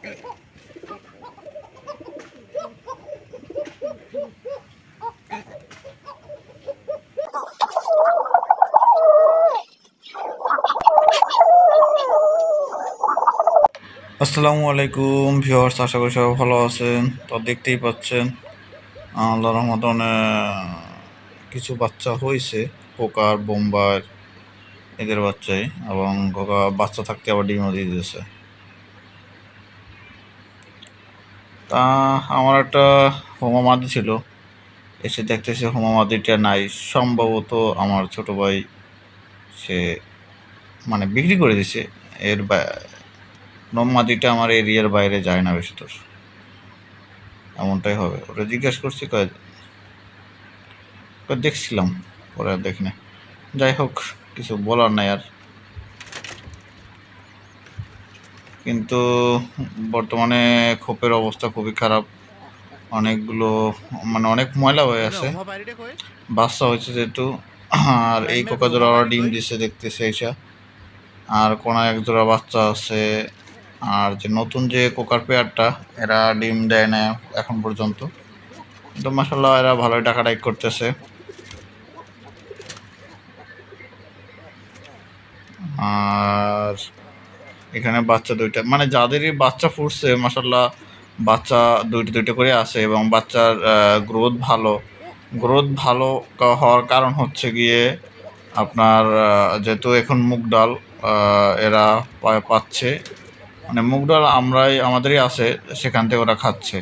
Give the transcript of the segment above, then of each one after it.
আসসালামু আলাইকুম, ভিউয়ার্স, আশা করি সবাই ভালো আছেন। তো দেখতেই পাচ্ছেন আল্লাহ রহমতনে কিছু বাচ্চা হয়েছে পোকার বোম্বার এদের বাচ্চাই, এবং বাচ্চা থাকতে আবার ডিমও দিয়ে দিয়েছে। তা আমার একটা হোমা মাদি ছিল। এসে দেখতেছে হোমা মাদিটা নাই। সম্ভবত আমার ছোট ভাই সে মানে বিক্রি করে দিছে। এর নমাদিটা আমার এরিয়ার বাইরে যায় না বেশি তোর এমনটাই হবে। ওটা জিজ্ঞেস করছি, কয় কয় দেখছিলাম, পরে আর দেখি না যাই হোক, কিছু বলার নাই আর। কিন্তু বর্তমানে খোপের অবস্থা খুবই খারাপ। অনেকগুলো মানে অনেক ময়লা হয়ে আছে। বাচ্চা হয়েছে যেহেতু। আর এই কোকা জোড়া ওরা ডিম দিছে দেখতেছে এইসা আর কোন এক জোড়া বাচ্চা আছে। আর যে নতুন যে কোকার পেয়ারটা, এরা ডিম দেয় না এখন পর্যন্ত। কিন্তু মাসাল্লাহ এরা ভালোই টাকাটাই করতেছে। আর এখানে বাচ্চা দুইটা মানে যাদেরই বাচ্চা ফুটছে মাসাল্লাহ বাচ্চা দুইটা দুইটা করে আছে এবং বাচ্চার গ্রোথ ভালো। গ্রোথ ভালো হওয়ার কারণ হচ্ছে গিয়ে আপনার যেহেতু এখন মুগ ডাল এরা পাচ্ছে। মানে মুগ ডাল আমরাই, আমাদেরই আছে, সেখান থেকে ওরা খাচ্ছে।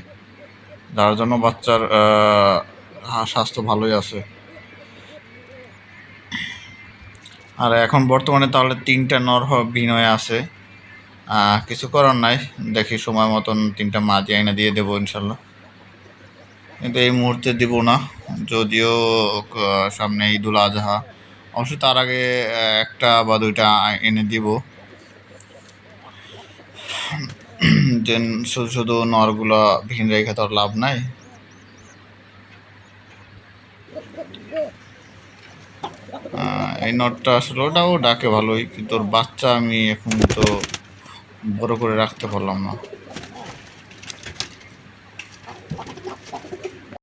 যার জন্য বাচ্চার স্বাস্থ্য ভালোই আছে। আর এখন বর্তমানে তাহলে তিনটা নর বিনয় আছে। কিছু করার নাই। দেখি সময় মতন তিনটা মাদি আইনা দিয়ে দেবো ইনশাল্লাহ। কিন্তু এই মুহূর্তে দিব না। যদিও সামনে ঈদুল আজহা। অবশ্য তার আগে একটা বা দুইটা এনে দিব। যে শুধু শুধু নরগুলা ভিন রেখে তো লাভ নাই। এই নটটা আসলে ওটাও ডাকে ভালোই, কিন্তু বাচ্চা আমি এখন তো বড় করে রাখতে পারলাম না।